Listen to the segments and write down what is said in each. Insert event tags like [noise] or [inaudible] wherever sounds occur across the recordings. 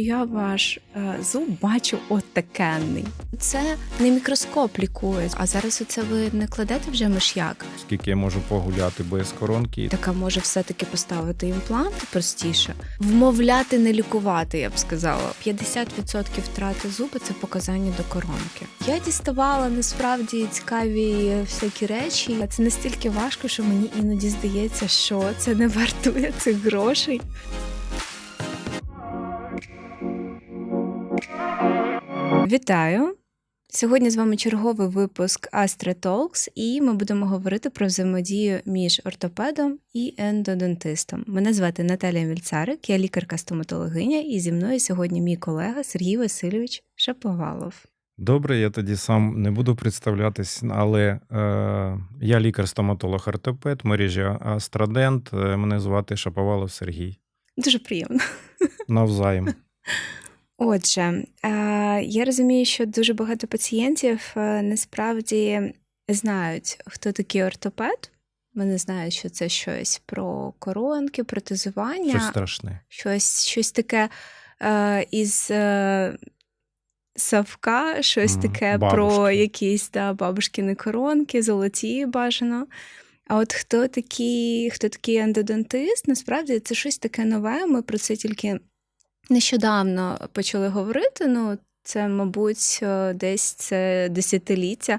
Я ваш е, зуб бачу отакенний. Це не мікроскоп лікує. А зараз оце ви не кладете вже миш'як. Скільки я можу погуляти без коронки. Така може все-таки поставити імплант простіше. Вмовляти, не лікувати, я б сказала. 50% втрати зуба це показання до коронки. Я діставала насправді цікаві всякі речі. Це настільки важко, що мені іноді здається, що це не вартує цих грошей. Вітаю! Сьогодні з вами черговий випуск Astra Talks, і ми будемо говорити про взаємодію між ортопедом і ендодонтистом. Мене звати Наталія Мільцарик, я лікарка-стоматологиня, і зі мною сьогодні мій колега Сергій Васильович Шаповалов. Добре, я тоді сам не буду представлятись, але е, я лікар-стоматолог-ортопед мережі Астрадент. Е, Мене звати Шаповалов Сергій. Дуже приємно. Навзаєм. [laughs] Отже, е, я розумію, що дуже багато пацієнтів е, насправді знають, хто такий ортопед. Вони знають, що це щось про коронки, протезування. Щось страшне. щось, щось таке е, із Савка, щось Мгм, таке про якісь да, бабушкіни коронки, золоті бажано. А от хто такий, хто такий ендодонтист, насправді це щось таке нове. Ми про це тільки нещодавно почали говорити. Ну, це, мабуть, е, десь це десятиліття,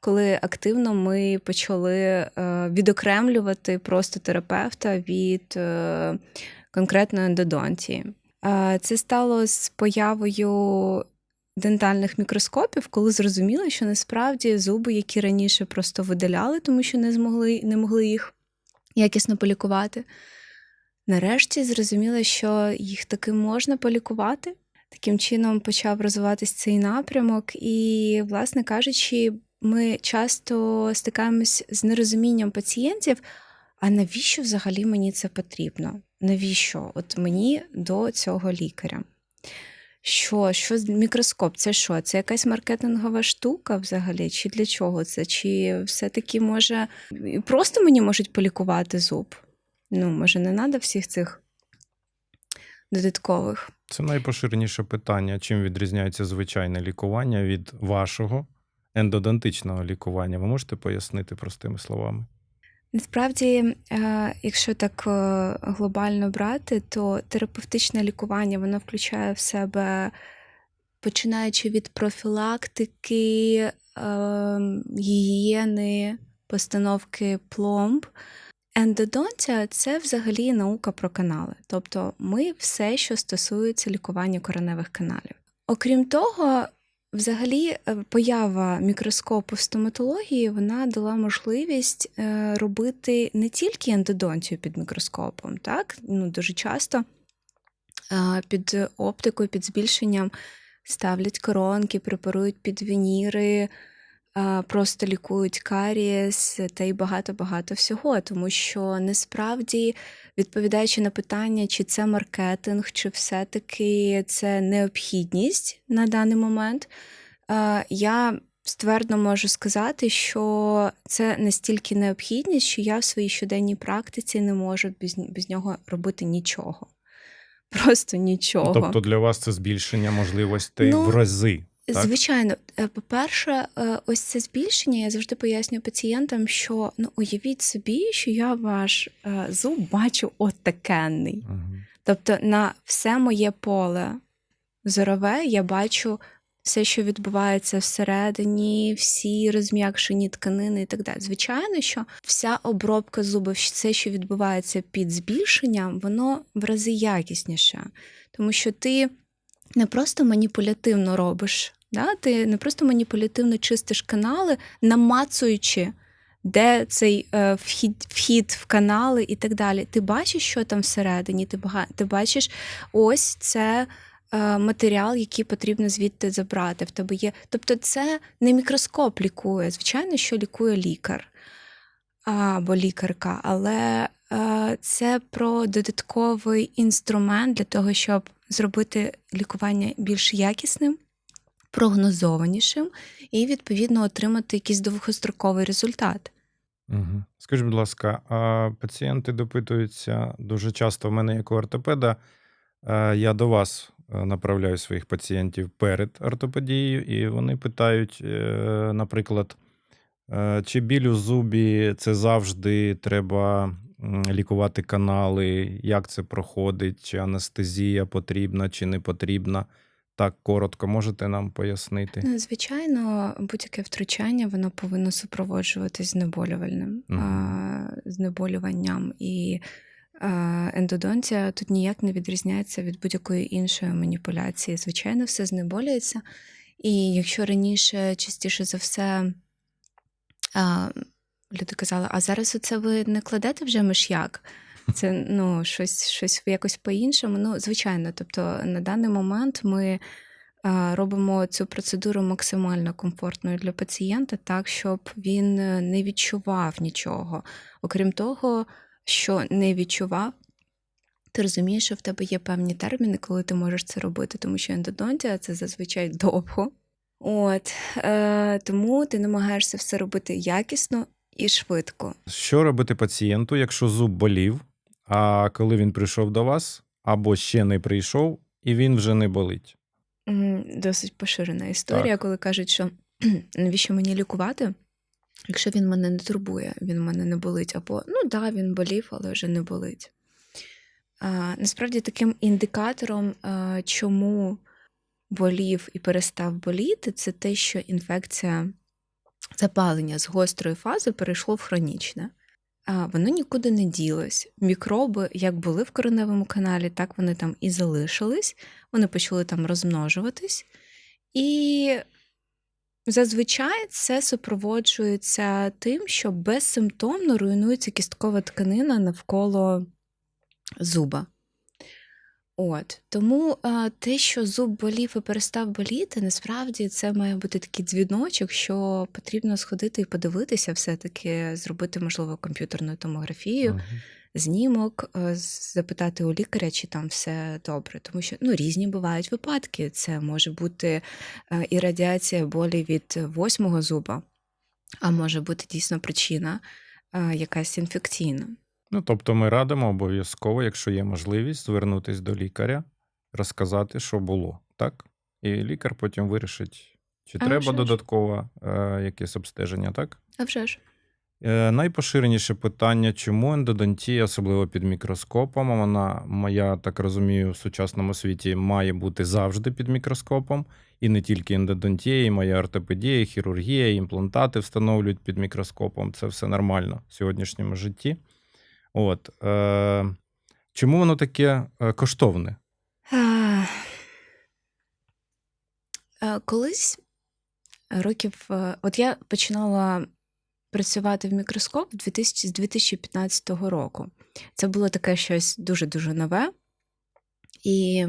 коли активно ми почали е, відокремлювати просто терапевта від е, конкретно ендодонтії. Це стало з появою дентальних мікроскопів, коли зрозуміли, що насправді зуби, які раніше просто видаляли, тому що не змогли, не могли їх якісно полікувати. Нарешті зрозуміли, що їх таки можна полікувати. Таким чином почав розвиватись цей напрямок, і, власне кажучи, ми часто стикаємось з нерозумінням пацієнтів. А навіщо взагалі мені це потрібно? Навіщо? От мені до цього лікаря? Що, що мікроскоп? Це що? Це якась маркетингова штука взагалі? Чи для чого це? Чи все-таки може просто мені можуть полікувати зуб? Ну, може, не треба всіх цих додаткових. Це найпоширеніше питання. Чим відрізняється звичайне лікування від вашого ендодонтичного лікування? Ви можете пояснити простими словами? Насправді, е, якщо так е, глобально брати, то терапевтичне лікування воно включає в себе, починаючи від профілактики, е, гігієни, постановки пломб. Ендодонтія це взагалі наука про канали, тобто ми все, що стосується лікування кореневих каналів. Окрім того, Взагалі, е, поява мікроскопу в стоматології вона дала можливість е, робити не тільки ендодонтію під мікроскопом, так ну дуже часто е, під оптикою, під збільшенням ставлять коронки, препарують під вініри, просто лікують карієс та й багато-багато всього. Тому що насправді, відповідаючи на питання, чи це маркетинг, чи все-таки це необхідність на даний момент, я ствердно можу сказати, що це настільки необхідність, що я в своїй щоденній практиці не можу без, без нього робити нічого. [laughs] Просто нічого. Тобто для вас це збільшення можливостей Ну, в рази. Так? Звичайно, Е, по-перше, е, ось це збільшення. Я завжди пояснюю пацієнтам, що ну уявіть собі, що я ваш е, зуб бачу отакенний. Мгм. Тобто на все моє поле зорове я бачу все, що відбувається всередині, всі розм'якшені тканини і так далі. Звичайно, що вся обробка зубів, все, що відбувається під збільшенням, воно в рази якісніше, тому що ти не просто маніпулятивно робиш, да? ти не просто маніпулятивно чистиш канали, намацуючи. Де цей е, вхід, вхід в канали і так далі. Ти бачиш, що там всередині, ти, ти бачиш, ось це е, матеріал, який потрібно звідти забрати. В тебе є. Тобто, це не мікроскоп лікує. Звичайно, що лікує лікар або лікарка, але е, це про додатковий інструмент для того, щоб зробити лікування більш якісним, прогнозованішим і, відповідно, отримати якийсь довгостроковий результат. Угу. Скажіть, будь ласка, а пацієнти допитуються дуже часто в мене як у ортопеда. е, Я до вас е, направляю своїх пацієнтів перед ортопедією, і вони питають, е, наприклад, чи біль у зубі це завжди треба лікувати канали, як це проходить, чи анестезія потрібна, чи не потрібна. Так, коротко, можете нам пояснити? Ну, звичайно, будь-яке втручання воно повинно супроводжуватись знеболювальним Мгм. а, знеболюванням. І а, ендодонтія тут ніяк не відрізняється від будь-якої іншої маніпуляції. Звичайно, все знеболюється. І якщо раніше частіше за все а, люди казали, а зараз оце ви не кладете вже миш'як? Це ну, щось, щось якось по-іншому. Ну, звичайно, тобто на даний момент ми робимо цю процедуру максимально комфортною для пацієнта, так, щоб він е, не відчував нічого. Окрім того, що не відчував, ти розумієш, що в тебе є певні терміни, коли ти можеш це робити, тому що ендодонтія це зазвичай довго. От, е, тому ти намагаєшся все робити якісно і швидко. Що робити пацієнту, якщо зуб болів, а коли він прийшов до вас, або ще не прийшов, і він вже не болить? Досить поширена історія, Так. коли кажуть, що [clears throat] навіщо мені лікувати, якщо він мене не турбує, він мене не болить. Або ну да, він болів, але вже не болить. А, насправді таким індикатором, а, чому болів і перестав боліти, це те, що інфекція запалення з гострої фази перейшло в хронічне. Воно нікуди не ділось. Мікроби, як були в кореневому каналі, так вони там і залишились. Вони почали там розмножуватись. І зазвичай це супроводжується тим, що безсимптомно руйнується кісткова тканина навколо зуба. От тому а, те, що зуб болів і перестав боліти, насправді це має бути такий дзвіночок, що потрібно сходити і подивитися, все-таки зробити, можливо, комп'ютерну томографію, Мгм. знімок, е, запитати у лікаря, чи там все добре. Тому що ну, різні бувають випадки. Це може бути е, і радіація болі від восьмого зуба, а може бути дійсно причина е, якась інфекційна. Ну, тобто ми радимо обов'язково, якщо є можливість, звернутися до лікаря, розказати, що було, так? І лікар потім вирішить, чи А треба додаткове е, якесь обстеження, так? А вже ж. Е, найпоширеніше питання, чому ендодонтія, особливо під мікроскопом, вона, я так розумію, в сучасному світі має бути завжди під мікроскопом, і не тільки ендодонтія, і моя ортопедія, і хірургія, і імплантати встановлюють під мікроскопом. Це все нормально в сьогоднішньому житті. От, е, чому воно таке е, коштовне? Е, Колись років, е, от я починала працювати в мікроскоп 2000, з 2015 року. Це було таке щось дуже-дуже нове. І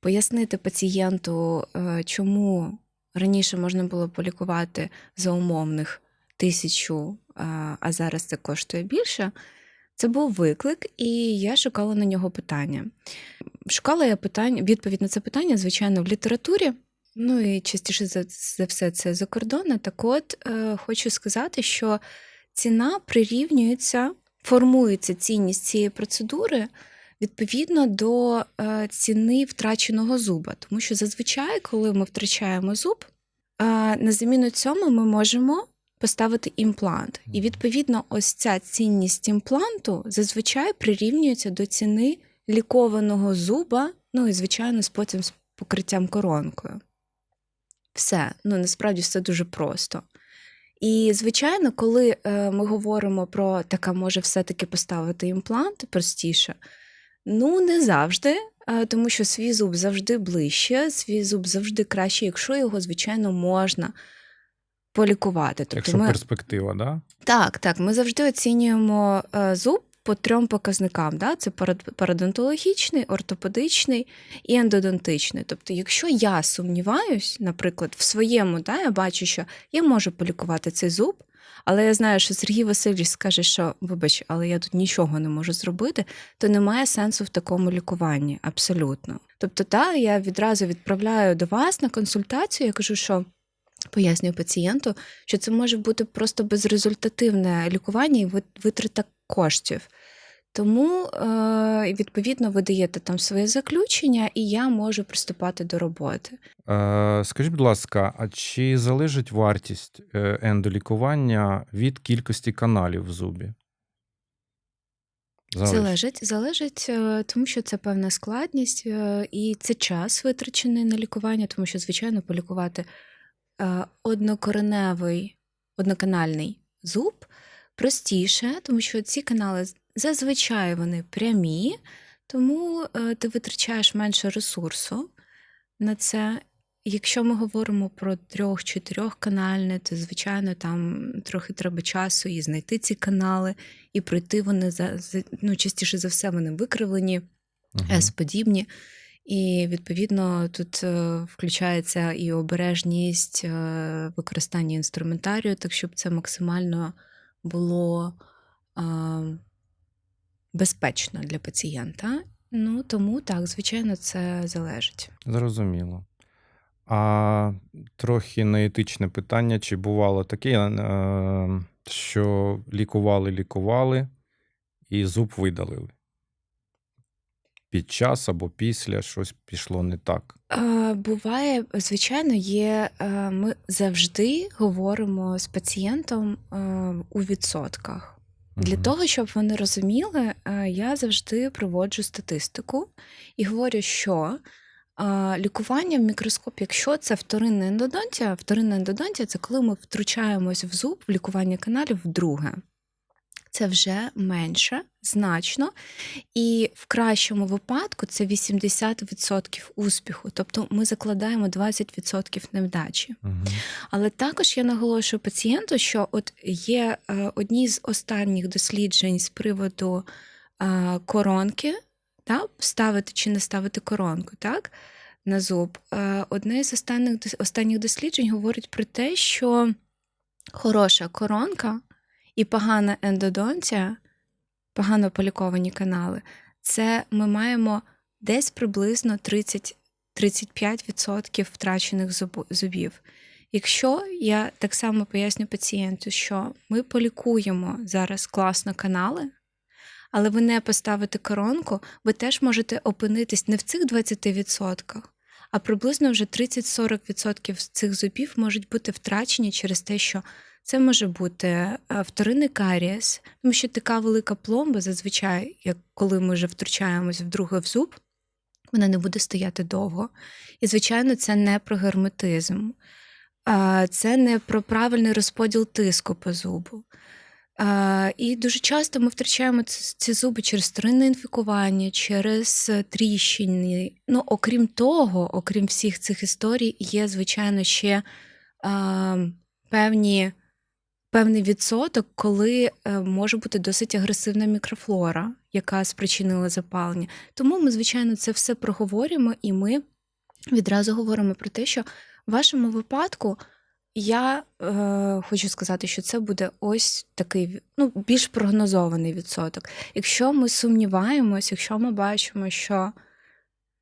пояснити пацієнту, е, чому раніше можна було полікувати за умовних тисячу, а зараз це коштує більше. Це був виклик, і я шукала на нього питання. Шукала я питання, відповідь на це питання, звичайно, в літературі. Ну і частіше за, за все це закордонне. Так от е, хочу сказати, що ціна прирівнюється, формується цінність цієї процедури відповідно до е, ціни втраченого зуба. Тому що зазвичай, коли ми втрачаємо зуб, е, на заміну цьому ми можемо поставити імплант. І відповідно, ось ця цінність імпланту зазвичай прирівнюється до ціни лікованого зуба, ну і звичайно, з потім з покриттям коронкою. Все, ну насправді все дуже просто. І, звичайно, коли е, ми говоримо про така може все-таки поставити імплант простіше, ну не завжди, е, тому що свій зуб завжди ближче, свій зуб завжди краще, якщо його, звичайно, можна полікувати. Тобто Якщо ми... перспектива, да? Так, так, ми завжди оцінюємо е, зуб по трьом показникам: да? це парадонтологічний, ортопедичний і ендодонтичний. Тобто, якщо я сумніваюсь, наприклад, в своєму, да, я бачу, що я можу полікувати цей зуб, але я знаю, що Сергій Васильович скаже, що вибач, але я тут нічого не можу зробити, то немає сенсу в такому лікуванні абсолютно. Тобто, та я відразу відправляю до вас на консультацію, я кажу, що. Пояснюю пацієнту, що це може бути просто безрезультативне лікування і вит- витрата коштів. Тому, е, відповідно, ви даєте там своє заключення, і я можу приступати до роботи. Е, Скажіть, будь ласка, а чи залежить вартість е, ендолікування від кількості каналів в зубі? Залежить, залежить, е, тому що це певна складність, і це час витрачений на лікування, тому що, звичайно, полікувати однокореневий, одноканальний зуб простіше, тому що ці канали зазвичай вони прямі, тому е, ти витрачаєш менше ресурсу на це. Якщо ми говоримо про трьох-чотирьох канальне, то звичайно там трохи треба часу і знайти ці канали, і пройти вони за, ну, частіше за все вони викривлені, Мгм. С-подібні. І відповідно тут е, включається і обережність е, використання інструментарію, так щоб це максимально було е, безпечно для пацієнта. Ну тому так, звичайно, це залежить. Зрозуміло. А трохи неетичне питання: чи бувало таке, що лікували, лікували і зуб видалили? Під час або після щось пішло не так. Е, Буває, звичайно, є. е, Ми завжди говоримо з пацієнтом е, у відсотках. Для того, щоб вони розуміли, е, я завжди проводжу статистику і говорю, що е, лікування в мікроскоп, якщо це вторинна ендодонтія, вторинна ендодонтія це коли ми втручаємось в зуб в лікування каналів вдруге. Це вже менше, значно. І в кращому випадку це 80% успіху. Тобто ми закладаємо 20% невдачі. Мгм. Але також я наголошую пацієнту, що от є е, одні з останніх досліджень з приводу е, коронки, та, ставити чи не ставити коронку, так, на зуб. Е, одне з останніх, останніх досліджень говорить про те, що хороша коронка і погана ендодонція, погано поліковані канали, це ми маємо десь приблизно 30 35% втрачених зубів. Якщо я так само поясню пацієнту, що ми полікуємо зараз класно канали, але ви не поставите коронку, ви теж можете опинитись не в цих 20%, а приблизно вже 30-40% цих зубів можуть бути втрачені через те, що це може бути е, вторинний карієс, тому що така велика пломба, зазвичай, як коли ми вже втручаємось вдруге в зуб, вона не буде стояти довго. І, звичайно, це не про герметизм, це не про правильний розподіл тиску по зубу. І дуже часто ми втрачаємо ці зуби через вторинне інфікування, через е, тріщини. Ну, окрім того, окрім всіх цих історій, є, звичайно, ще певні, певний відсоток, коли е, може бути досить агресивна мікрофлора, яка спричинила запалення. Тому ми, звичайно, це все проговорюємо, і ми відразу говоримо про те, що в вашому випадку я е, хочу сказати, що це буде ось такий ну, більш прогнозований відсоток. Якщо ми сумніваємось, якщо ми бачимо, що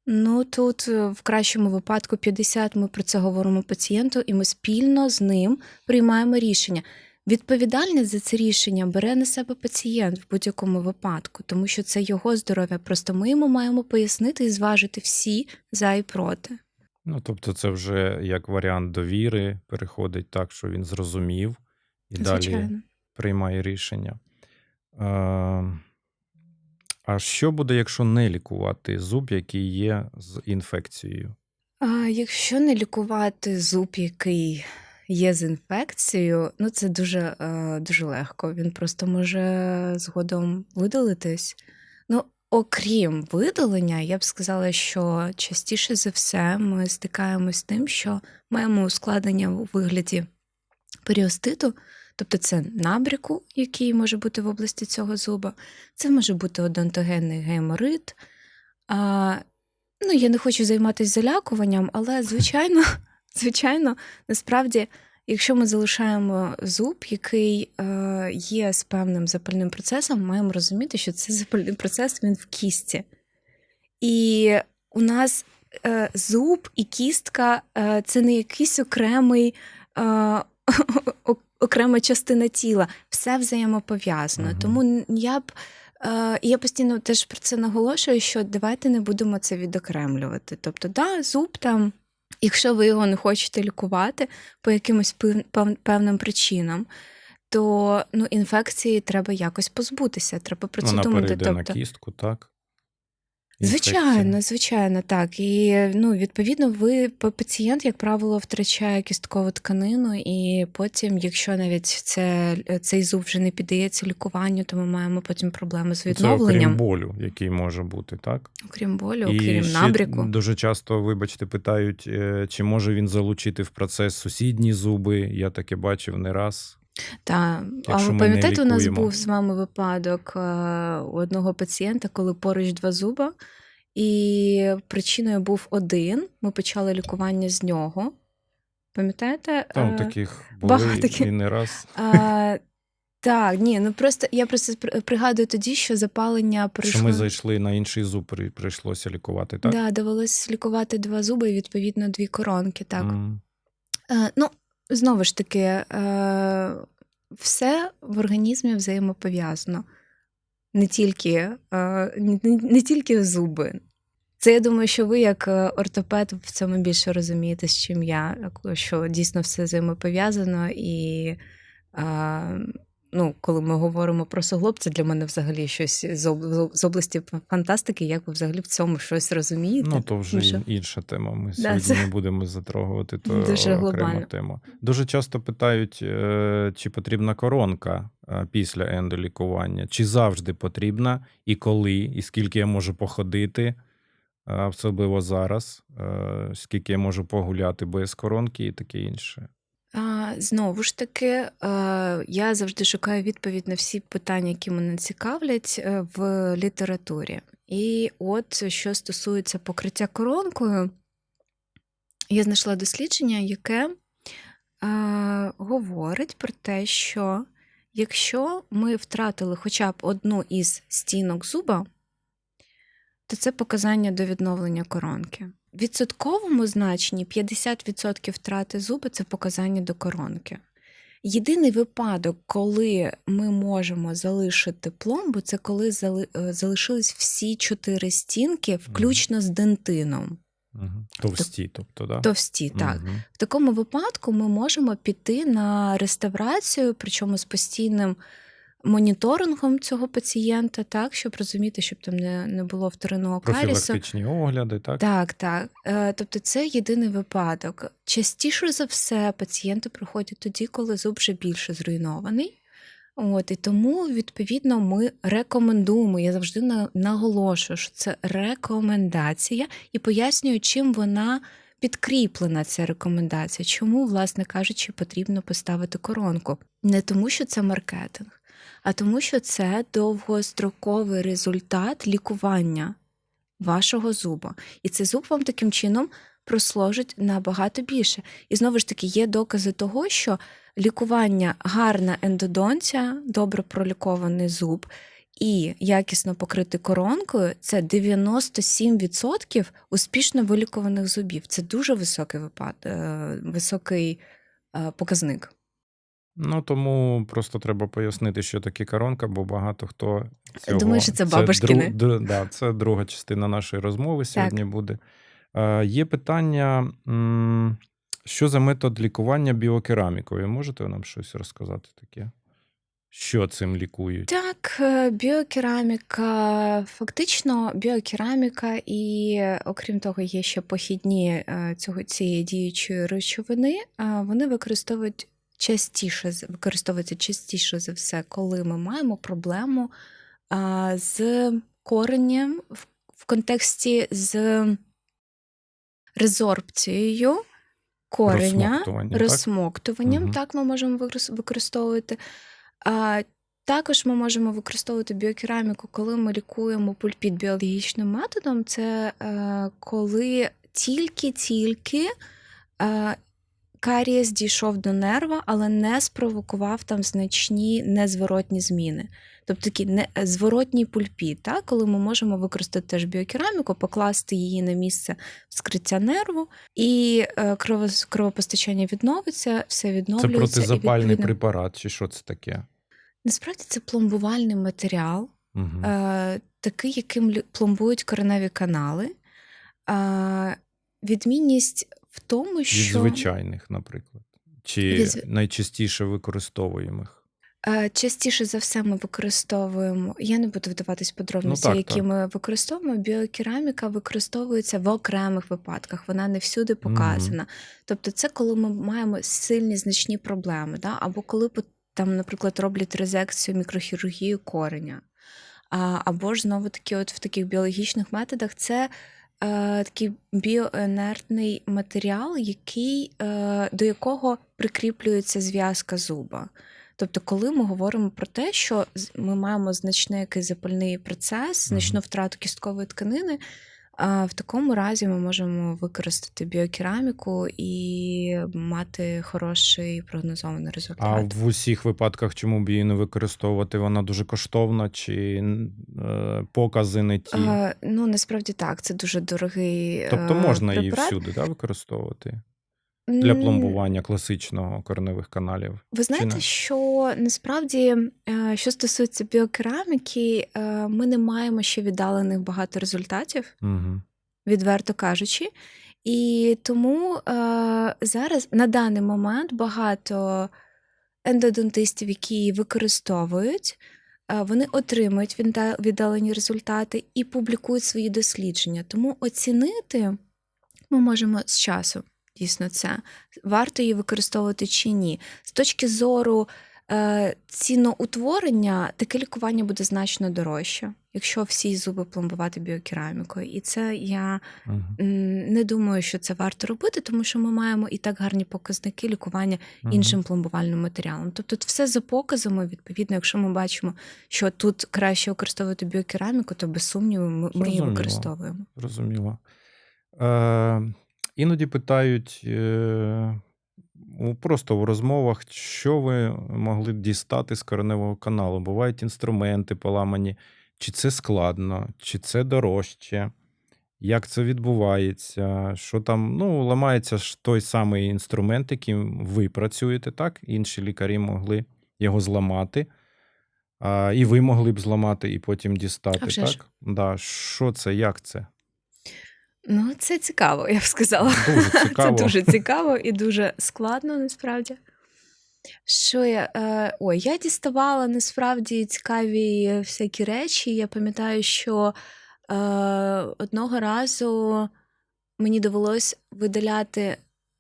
ну тут е, в кращому випадку 50, ми про це говоримо пацієнту, і ми спільно з ним приймаємо рішення. Відповідальність за це рішення бере на себе пацієнт в будь-якому випадку, тому що це його здоров'я. Просто ми йому маємо пояснити і зважити всі за і проти. Ну, тобто, це вже як варіант довіри переходить так, що він зрозумів і далі приймає рішення. Е, а що буде, якщо не лікувати зуб, який є з інфекцією? А якщо не лікувати зуб, який є з інфекцією, ну це дуже, е, дуже легко. Він просто може згодом видалитись. Ну, окрім видалення, я б сказала, що частіше за все ми стикаємось з тим, що маємо ускладнення у вигляді періоститу, тобто це набряку, який може бути в області цього зуба, це може бути одонтогенний геморит. А, ну, я не хочу займатися залякуванням, але звичайно, звичайно, насправді, якщо ми залишаємо зуб, який е, є з певним запальним процесом, маємо розуміти, що цей запальний процес він в кісті. І у нас е, зуб і кістка е, це не якийсь окремий. Е, [laughs] окрема частина тіла, все взаємопов'язано. Мгм. Тому я б Е, я постійно теж про це наголошую, що давайте не будемо це відокремлювати. Тобто, да, зуб там, якщо ви його не хочете лікувати по якимось пев- пев- певним причинам, то ну, інфекції треба якось позбутися. Треба про це Вона думати. перейде на Тобто, кістку, так? Звичайно, Інфекція. звичайно, так. І ну, відповідно, ви па- пацієнт, як правило, втрачає кісткову тканину, і потім, якщо навіть це, цей зуб вже не піддається лікуванню, то ми маємо потім проблеми з Ну, Це окрім відновленням, болю, який може бути, так? окрім болю, І окрім ще набріку. дуже часто, вибачте, питають, е, чи може він залучити в процес сусідні зуби. Я таке бачив не раз. Та, а ви пам'ятаєте, у нас був з вами випадок е, у одного пацієнта, коли поруч два зуба, і причиною був один. Ми почали лікування з нього. Пам'ятаєте? Там Е, таких були багато таких. і не раз. А, так, ні, ну просто я просто пригадую тоді, що запалення прийшло. Що ми зайшли на інший зуб, при- прийшлося лікувати, так? Да, довелось лікувати два зуби і відповідно дві коронки. Так. Е, ну, знову ж таки, е, все в організмі взаємопов'язано. Не тільки, е, не, тільки зуби. Це я думаю, що ви, як е, ортопед, в цьому більше розумієте, з чим я, що дійсно все взаємопов'язано, і ну, коли ми говоримо про суглоб, це для мене взагалі щось з області фантастики, як ви взагалі в цьому щось розумієте. Ну, то вже Дуже- інша тема. Ми Да, сьогодні це- не будемо затрагувати, то Дуже глобально. тема. Дуже часто питають, е, чи потрібна коронка е, після ендолікування, чи завжди потрібна, і коли, і скільки я можу походити, е, особливо зараз, скільки я можу погуляти без коронки і таке інше. Знову ж таки, е, я завжди шукаю відповідь на всі питання, які мене цікавлять е, в літературі. І от що стосується покриття коронкою, я знайшла дослідження, яке е, говорить про те, що якщо ми втратили хоча б одну із стінок зуба, то це показання до відновлення коронки. Відсотковому значенні 50% втрати зуба це показання до коронки. Єдиний випадок, коли ми можемо залишити пломбу, це коли зали- е, залишились всі чотири стінки, включно з дентином. Мгм. Товсті, тобто, да? Товсті, так. Мгм. В такому випадку ми можемо піти на реставрацію, причому з постійним моніторингом цього пацієнта, так, щоб розуміти, щоб там не, не було вторинного карісу. Профілактичні огляди, так? Так, так. Е, Тобто це єдиний випадок. Частіше за все пацієнти приходять тоді, коли зуб вже більше зруйнований. От, і тому, відповідно, ми рекомендуємо. Я завжди наголошую, що це рекомендація, і пояснюю, чим вона підкріплена, ця рекомендація. Чому, власне кажучи, потрібно поставити коронку. Не тому, що це маркетинг, а тому, що це довгостроковий результат лікування вашого зуба. І цей зуб вам таким чином прослужить набагато більше. І знову ж таки, є докази того, що лікування гарна ендодонція, добре пролікований зуб і якісно покритий коронкою це 97% успішно вилікуваних зубів. Це дуже високий випад, е, високий е, показник. Ну тому просто треба пояснити, що таке коронка, бо багато хто цього... Думаю, що це бабушкини. дру- дру- да, це друга частина нашої розмови сьогодні буде. Е, є питання, що за метод лікування біокерамікою? Можете нам щось розказати таке? Що цим лікують? Так, е, біокераміка, фактично біокераміка, і окрім того, є ще похідні е, цього цієї діючої речовини. Вони використовують частіше використовуються частіше за все, коли ми маємо проблему а, з коренням в, в контексті з резорбцією кореня, Розсмоктуванням, так? Так, ми можемо використовувати. А, також ми можемо використовувати біокераміку, коли ми лікуємо пульпіт біологічним методом. Це е, коли тільки-тільки е, карієс дійшов до нерва, але не спровокував там значні незворотні зміни. Тобто такий не, зворотній пульпіт, так? коли ми можемо використати теж біокераміку, покласти її на місце вскриття нерву, і е, кровопостачання відновиться, все Це відновлюється. і протизапальний відповідно- препарат, чи що це таке? Насправді це пломбувальний матеріал, е, такий, яким пломбують кореневі канали. Е, відмінність в тому, Від звичайних, наприклад. Чи Від найчастіше використовуємих. Частіше за все ми використовуємо. Я не буду вдаватись подробності, Ну, так, які так. ми використовуємо. Біокераміка використовується в окремих випадках, вона не всюди показана. Тобто, це коли ми маємо сильні значні проблеми, да? або коли там, наприклад, роблять резекцію мікрохірургію кореня. Або ж знову таки, от в таких біологічних методах це такий біоенертний матеріал, який, е, до якого прикріплюється зв'язка зуба. Тобто, коли ми говоримо про те, що ми маємо значний якийсь запальний процес, значну втрату кісткової тканини, в такому разі ми можемо використати біокераміку і мати хороший прогнозований результат. А в усіх випадках, чому б її не використовувати? Вона дуже коштовна, чи е, покази не ті. Е, ну, насправді так, це дуже дорогий. Тобто можна можна її всюди да, використовувати для пломбування класичного кореневих каналів. Ви знаєте, не? що насправді, е, що стосується біокераміки, е, ми не маємо ще віддалених багато результатів, Угу. відверто кажучи. І тому е, зараз на даний момент багато ендодонтистів, які її використовують, вони отримують віддалені результати і публікують свої дослідження. Тому оцінити ми можемо з часу. Дійсно, це варто її використовувати чи ні. З точки зору е, ціноутворення, таке лікування буде значно дорожче, якщо всі зуби пломбувати біокерамікою. І це я м, не думаю, що це варто робити, тому що ми маємо і так гарні показники лікування іншим пломбувальним матеріалом. Тобто все за показами, відповідно, якщо ми бачимо, що тут краще використовувати біокераміку, то без сумніву ми, ми її використовуємо. Зрозуміло. Е, іноді питають е, просто в розмовах, що ви могли б дістати з кореневого каналу. Бувають інструменти поламані, чи це складно, чи це дорожче, як це відбувається, що там, ну, ламається ж той самий інструмент, яким ви працюєте, так? Інші лікарі могли його зламати. А, і ви могли б зламати і потім дістати, А вже ж. Да. Що це, як це? Ну, це цікаво, я б сказала. Дуже цікаво. [laughs] Це дуже цікаво і дуже складно насправді. Що я. Е, ой, я діставала насправді цікаві всякі речі. Я пам'ятаю, що е, одного разу мені довелось видаляти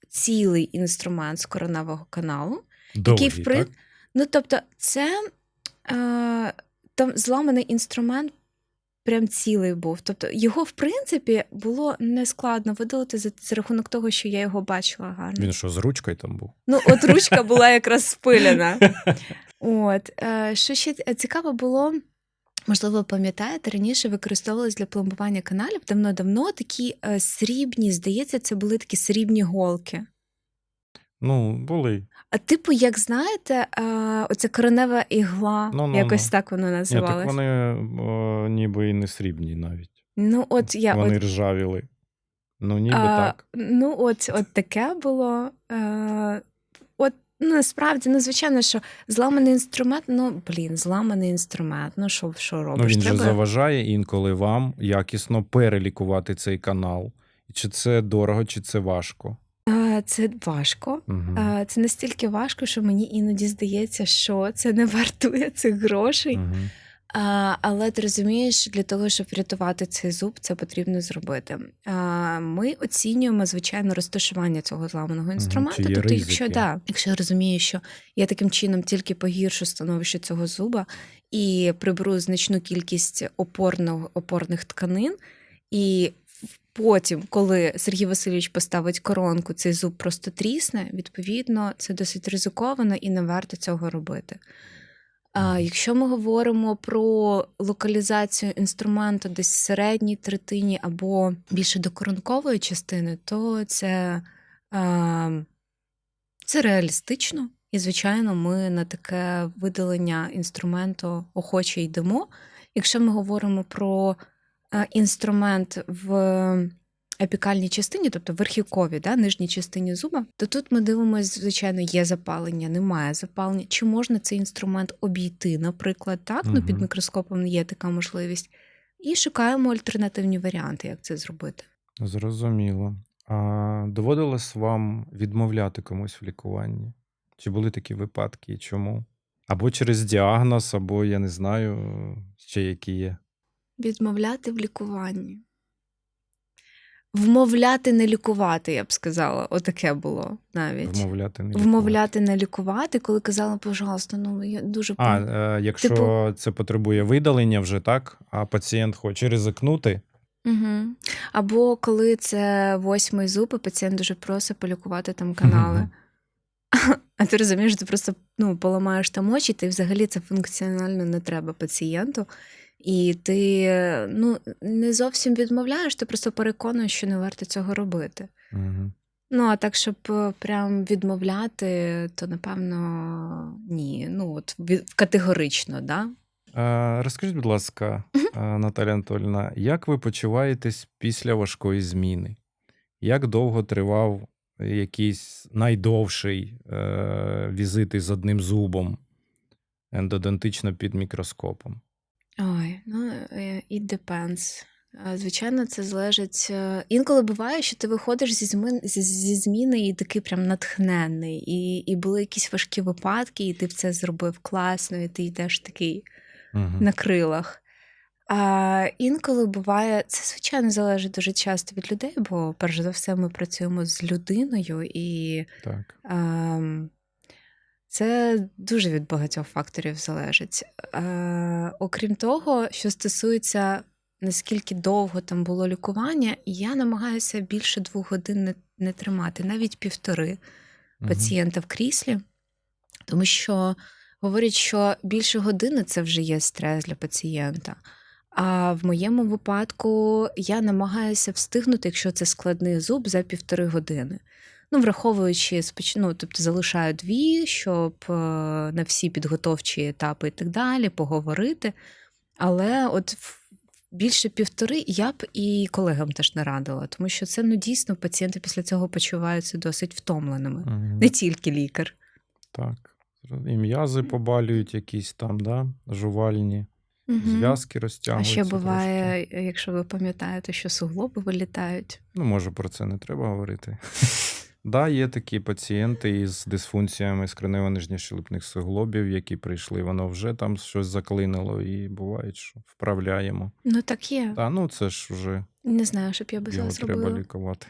цілий інструмент з коронавого каналу. Довгий, який впри... так? Ну, тобто, це е, там зламаний інструмент прям цілий був. Тобто, його, в принципі, було нескладно видалити за, за рахунок того, що я його бачила гарно. Він що, з ручкою там був? Ну, от ручка була якраз спилена. [laughs] От, е, що ще цікаво було. Можливо, пам'ятаєте, раніше використовувались для пломбування каналів давно-давно такі е, срібні, здається, це були такі срібні голки. Ну, були. А типу, як знаєте, е, оця коренева ігла, Ну-ну-ну. якось так воно Ні, так вони о, ніби і не срібні навіть. Ну, от я вони от, ржавіли. Ну, ніби а, так. Ну, от, от таке було. Е, от ну, насправді, ну, звичайно, що зламаний інструмент, ну ну зламаний інструмент. Ну, що, що робиш? Ну, він же заважає інколи вам якісно перелікувати цей канал. Чи це дорого, чи це важко? Це важко. Угу. Це настільки важко, що мені іноді здається, що це не вартує цих грошей. Угу. А, але ти розумієш, для того, щоб врятувати цей зуб, це потрібно зробити. А, ми оцінюємо, звичайно, розташування цього зламаного інструменту. тобто, якщо, да, якщо я розумію, що я таким чином тільки погіршу становище цього зуба і приберу значну кількість опорного, опорних тканин, і потім, коли Сергій Васильович поставить коронку, цей зуб просто трісне, відповідно, це досить ризиковано і не варто цього робити. А якщо ми говоримо про локалізацію інструменту десь в середній третині або більше до коронкової частини, то це, це реалістично. І, звичайно, ми на таке видалення інструменту охоче йдемо. Якщо ми говоримо про інструмент в епікальній частині, тобто верхівковій, да, нижній частині зуба, то тут ми дивимося, звичайно, є запалення, немає запалення. Чи можна цей інструмент обійти, наприклад, так? Ну, під мікроскопом є така можливість. І шукаємо альтернативні варіанти, як це зробити. Зрозуміло. А доводилось вам відмовляти комусь в лікуванні? Чи були такі випадки і чому? Або через діагноз, або я не знаю, ще які є. Відмовляти в лікуванні. Вмовляти не лікувати, я б сказала. Отаке було навіть. Вмовляти не лікувати. Вмовляти не лікувати, коли казала, пожалуйста, ну я дуже А, е, якщо Типу- це потребує видалення вже, так, а пацієнт хоче ризикнути, Угу. Або коли це восьмий зуб, і пацієнт дуже просить полікувати там [laughs] канали. Мгм. А ти розумієш, ти просто ну, поламаєш там очі, ти взагалі це функціонально не треба пацієнту. І ти ну, не зовсім відмовляєш, ти просто переконуєш, що не варто цього робити. Угу. Ну, а так, щоб е, прям відмовляти, то напевно ні. Ну, от категорично, да? Е, Розкажіть, будь ласка, е, Наталя Анатольовна, як ви почуваєтесь після важкої зміни? Як довго тривав якийсь найдовший е, візит із одним зубом ендодонтично під мікроскопом? Ну it depends. Е, Звичайно, це залежить. е, Інколи буває, що ти виходиш зі змін зі, зі зміни і такий прям натхненний, і, і були якісь важкі випадки, і ти б це зробив класно, і ти йдеш такий Угу. на крилах. А інколи буває, це звичайно залежить дуже часто від людей, бо перш за все ми працюємо з людиною, і Так. ем, це дуже від багатьох факторів залежить. Е, окрім того, що стосується наскільки довго там було лікування, я намагаюся більше двох годин не, не тримати, навіть півтори пацієнта в кріслі, тому що говорять, що більше години це вже є стрес для пацієнта. А в моєму випадку я намагаюся встигнути, якщо це складний зуб, за півтори години. Ну, враховуючи ну, тобто залишаю дві, щоб е, на всі підготовчі етапи і так далі поговорити. Але от більше півтори я б і колегам теж не радила, тому що це ну дійсно пацієнти після цього почуваються досить втомленими, Мгм. не тільки лікар. Так. І м'язи побалюють якісь там, да? жувальні, Мгм. зв'язки А розтягуються. ще трошки. буває, якщо ви пам'ятаєте, що суглоби вилітають. Ну, може, про це не треба говорити. Да, є такі пацієнти із дисфункціями скронево-нижньощелепних суглобів, які прийшли, воно вже там щось заклинило, і буває, що вправляємо. Ну так є. Та ну це ж вже Не знаю, що б я би його треба лікувати.